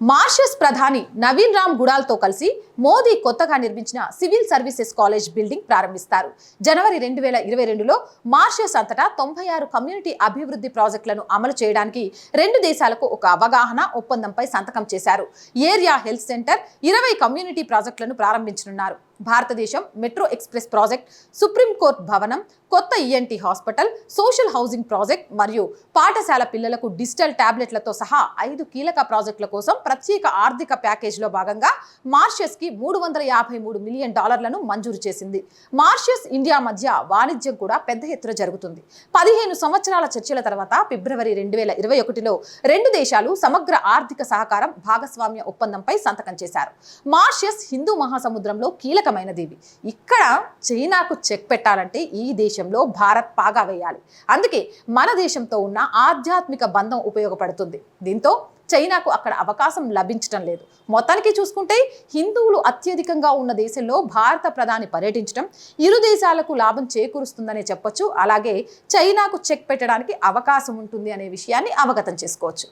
Mauritius ప్రధాని నవీన్ రామ్ గుడాల్తో కలిసి మోదీ కొత్తగా నిర్మించిన సివిల్ సర్వీసెస్ కాలేజ్ బిల్డింగ్ ప్రారంభిస్తారు. జనవరి రెండు వేల ఇరవై రెండులో మారిషస్ అంతటా తొంభై ఆరు కమ్యూనిటీ అభివృద్ధి ప్రాజెక్టులను అమలు చేయడానికి రెండు దేశాలకు ఒక అవగాహన ఒప్పందంపై సంతకం చేశారు. ఏరియా హెల్త్ సెంటర్ ఇరవై కమ్యూనిటీ ప్రాజెక్టులను ప్రారంభించనున్నారు. భారతదేశం metro express project supreme court భవనం కొత్త ENT hospital social housing project మరియు పాఠశాల పిల్లలకు డిజిటల్ టాబ్లెట్లతో సహా ఐదు కీలక ప్రాజెక్టుల కోసం ప్రత్యేక ఆర్థిక ప్యాకేజీలో భాగంగా మారిషస్కి మూడు వందల యాభై మూడు మిలియన్ డాలర్లను మంజూరు చేసింది. మార్షియస్ ఇండియా మధ్య వాణిజ్యం కూడా పెద్ద ఎత్తున జరుగుతుంది. పదిహేను సంవత్సరాల చర్చల తర్వాత ఫిబ్రవరి రెండు వేల ఇరవై ఒకటిలో రెండు దేశాలు సమగ్ర ఆర్థిక సహకారం భాగస్వామ్య ఒప్పందంపై సంతకం చేశారు. మార్షియస్ హిందూ మహాసముద్రంలో కీలక కీలకమైనది దీవి ఇక్కడ చైనాకు చెక్ పెట్టాలంటే ఈ దేశంలో భారత్ పాగా వేయాలి. అందుకే మన దేశంతో ఉన్న ఆధ్యాత్మిక బంధం ఉపయోగపడుతుంది. దీంతో చైనాకు అక్కడ అవకాశం లభించడం లేదు. మొత్తానికి చూసుకుంటే హిందువులు అత్యధికంగా ఉన్న దేశంలో భారత ప్రధాని పర్యటించడం ఇరు దేశాలకు లాభం చేకూరుస్తుందనే చెప్పొచ్చు. అలాగే చైనాకు చెక్ పెట్టడానికి అవకాశం ఉంటుంది అనే విషయాన్ని అవగతం చేసుకోవచ్చు.